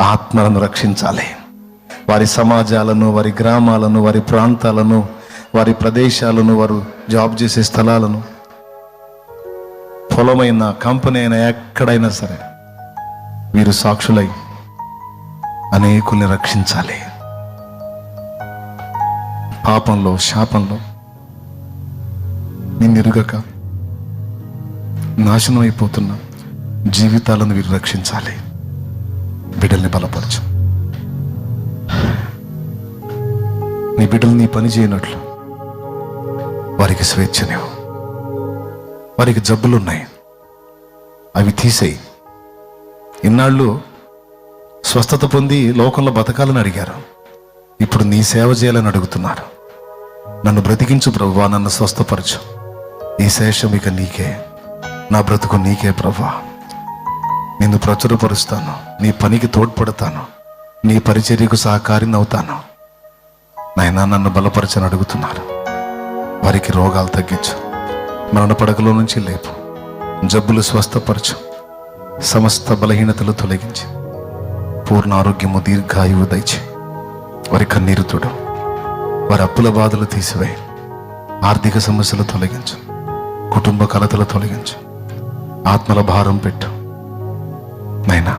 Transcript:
ఆత్మలను రక్షించాలి. వారి సమాజాలను వారి గ్రామాలను వారి ప్రాంతాలను వారి ప్రదేశాలను వారు జాబ్ చేసే స్థలాలను పొలమైన కంపెనీ అయినా ఎక్కడైనా సరే వీరు సాక్షులై అనేకుల్ని రక్షించాలి. పాపంలో శాపంలో నిన్నెరుగక నాశనం అయిపోతున్న జీవితాలను వీరు రక్షించాలి. బిడ్డల్ని బలపరచు. నీ బిడ్డలు నీ పని చేయనట్లు వారికి స్వేచ్ఛనివ్వు వారికి జబ్బులున్నాయి. అవి తీసేయి. ఇన్నాళ్ళు స్వస్థత పొంది లోకంలో బతకాలని అడిగారు. ఇప్పుడు నీ సేవ చేయాలని అడుగుతున్నారు. నన్ను బ్రతికించు ప్రభువా నన్ను స్వస్థపరచు. ఈ శేషం ఇక నీకే. నా బ్రతుకు నీకే ప్రభా నిన్ను ప్రచురపరుస్తాను. నీ పనికి తోడ్పడతాను. నీ పరిచర్యకు సహకారిని అవుతాను నాయనా నన్ను బలపరచని అడుగుతున్నారు. వారికి రోగాలు తగ్గించు. మరణ పడకలో నుంచి లేపు. జబ్బులు స్వస్థపరచు. సమస్త బలహీనతలు తొలగించి. పూర్ణ ఆరోగ్యము దీర్ఘాయువు దయచి. వారి కన్నీరు తుడు. వారి అప్పుల బాధలు తీసివేయి. ఆర్థిక సమస్యలు తొలగించు. కుటుంబ కలతలు తొలగించు. ఆత్మల భారం పెట్టు. నైనా